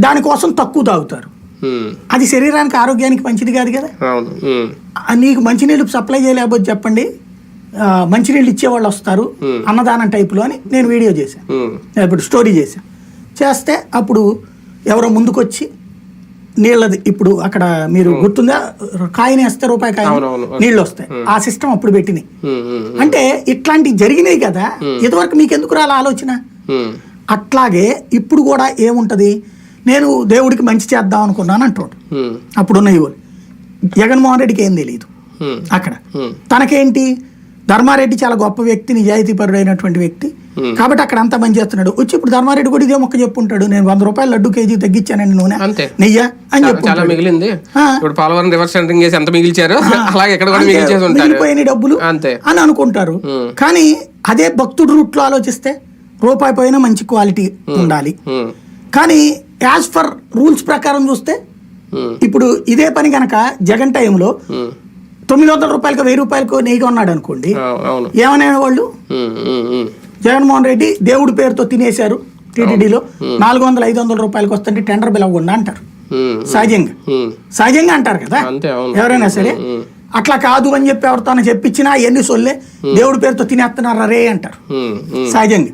దానికోసం తక్కువ తాగుతారు. అది శరీరానికి ఆరోగ్యానికి మంచిది కాదు కదా? నీకు మంచినీళ్ళు సప్లై చేయలేకపోతే చెప్పండి. మంచినీళ్ళు ఇచ్చేవాళ్ళు వస్తారు. అన్నదానం టైపులో అని నేను వీడియో చేశాను. ఇప్పుడు స్టోరీ చేశాను. చేస్తే అప్పుడు ఎవరో ముందుకొచ్చి నీళ్ళది ఇప్పుడు అక్కడ మీరు గుర్తుందా? కాయని వేస్తే రూపాయి కాయ. నీళ్ళు వస్తాయి. ఆ సిస్టమ్ అప్పుడు పెట్టినాయి. అంటే ఇట్లాంటివి జరిగినాయి కదా? ఇదివరకు మీకు ఎందుకు రాల ఆలోచన? అట్లాగే ఇప్పుడు కూడా ఏముంటది? నేను దేవుడికి మంచి చేద్దాం అనుకున్నాను అంటాడు. అప్పుడున్న యువలు జగన్మోహన్ రెడ్డికి ఏం తెలియదు అక్కడ. తనకేంటి? ధర్మారెడ్డి చాలా గొప్ప వ్యక్తి నిజాయితీపరుడైనటువంటి వ్యక్తి. కాబట్టి అక్కడ అంతా పని చేస్తున్నాడు. వచ్చి ఇప్పుడు ధర్మారెడ్డి కూడా ఇదే మొక్క చెప్పుంటాడు. నేను వంద రూపాయలు లడ్డు కేజీ తగ్గించానండి నూనె. అంతే. నెయ్య? అని చాలా చెప్పుకుంటాడు మిగిలింది. ఇప్పుడు పోలవరం రివర్స్ సెంటరింగ్ చేసి ఎంత మిగిల్చారు? అలాగే ఇక్కడ కూడా మిగిల్చేసి ఉంటారు. డబ్బులు అంతే. అని అనుకుంటారు. కానీ అదే భక్తుడు రూట్లో ఆలోచిస్తే రూపాయి పోయినా మంచి క్వాలిటీ ఉండాలి. కానీ యాజ్ ఫర్ రూల్స్ ప్రకారం చూస్తే ఉమ్, ఇప్పుడు ఇదే పని గనక జగన్ టైంలో ఉమ్, తొమ్మిది వందల రూపాయలకు వెయ్యి రూపాయలకు నెయ్యి ఉన్నాడు అనుకోండి ఏమనే వాళ్ళు? ఉమ్, జగన్మోహన్ రెడ్డి దేవుడి పేరుతో తినేశారు టీటీడీలో. నాలుగు వందల ఐదు వందల రూపాయలకు వస్తుంటే టెండర్ బిల్ అవ్వకుండా అంటారు. సహజంగా. సహజంగా అంటారు కదా? ఎవరైనా సరే. అట్లా కాదు అని చెప్పి ఎవరితో చెప్పించినా ఎన్ని సొల్లే దేవుడి పేరుతో తినేస్తున్నారు రే అంటారు. సహజంగా.